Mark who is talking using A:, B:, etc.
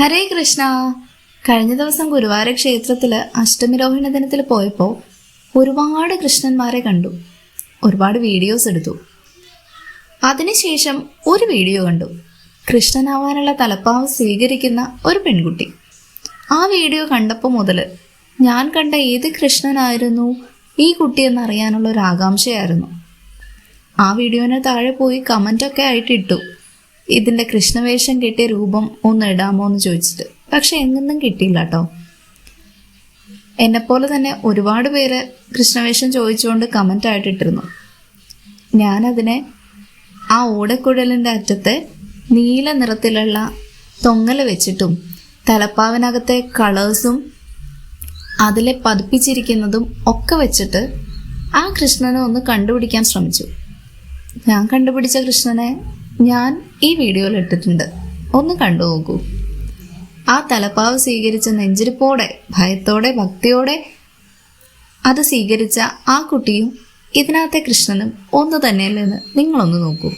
A: ഹരേ കൃഷ്ണ. കഴിഞ്ഞ ദിവസം ഗുരുവായൂർ ക്ഷേത്രത്തിൽ അഷ്ടമിരോഹിണ ദിനത്തിൽ പോയപ്പോൾ ഒരുപാട് കൃഷ്ണന്മാരെ കണ്ടു. ഒരുപാട് വീഡിയോസ് എടുത്തു. അതിനുശേഷം ഒരു വീഡിയോ കണ്ടു. കൃഷ്ണനാവാനുള്ള തലപ്പാവ് സ്വീകരിക്കുന്ന ഒരു പെൺകുട്ടി. ആ വീഡിയോ കണ്ടപ്പോൾ മുതൽ ഞാൻ കണ്ട ഏത് കൃഷ്ണനായിരുന്നു ഈ കുട്ടി എന്നറിയാനുള്ള ഒരു ആകാംക്ഷയായിരുന്നു. ആ വീഡിയോനെ താഴെ പോയി കമന്റൊക്കെ ആയിട്ട് ഇട്ടു. ഇതിന്റെ കൃഷ്ണവേഷം കെട്ടിയ രൂപം ഒന്ന് ഇടാമോ എന്ന് ചോദിച്ചിട്ട്. പക്ഷെ എങ്ങൊന്നും കിട്ടിയില്ല കേട്ടോ എന്നെപ്പോലെ തന്നെ ഒരുപാട് പേര് കൃഷ്ണവേഷം ചോദിച്ചുകൊണ്ട് കമന്റ് ആയിട്ട് ഇട്ടിരുന്നു ഞാനതിനെ ആ ഓടക്കുഴലിന്റെ അറ്റത്ത് നീല നിറത്തിലുള്ള തൊങ്ങൽ വെച്ചിട്ടും തലപ്പാവിനകത്തെ കളേഴ്സും അതിലെ പതിപ്പിച്ചിരിക്കുന്നതും ഒക്കെ വെച്ചിട്ട് ആ കൃഷ്ണനെ ഒന്ന് കണ്ടുപിടിക്കാൻ ശ്രമിച്ചു. ഞാൻ കണ്ടുപിടിച്ച കൃഷ്ണനെ ഞാൻ ഈ വീഡിയോയിൽ ഇട്ടിട്ടുണ്ട്. ഒന്ന് കണ്ടു നോക്കൂ. ആ തലപ്പാവ് സ്വീകരിച്ച നെഞ്ചിരിപ്പോടെ ഭയത്തോടെ ഭക്തിയോടെ അത് സ്വീകരിച്ച ആ കുട്ടിയും ഇതിനകത്തെ കൃഷ്ണനും ഒന്ന് തന്നെയല്ലെന്ന് നിങ്ങളൊന്ന് നോക്കൂ.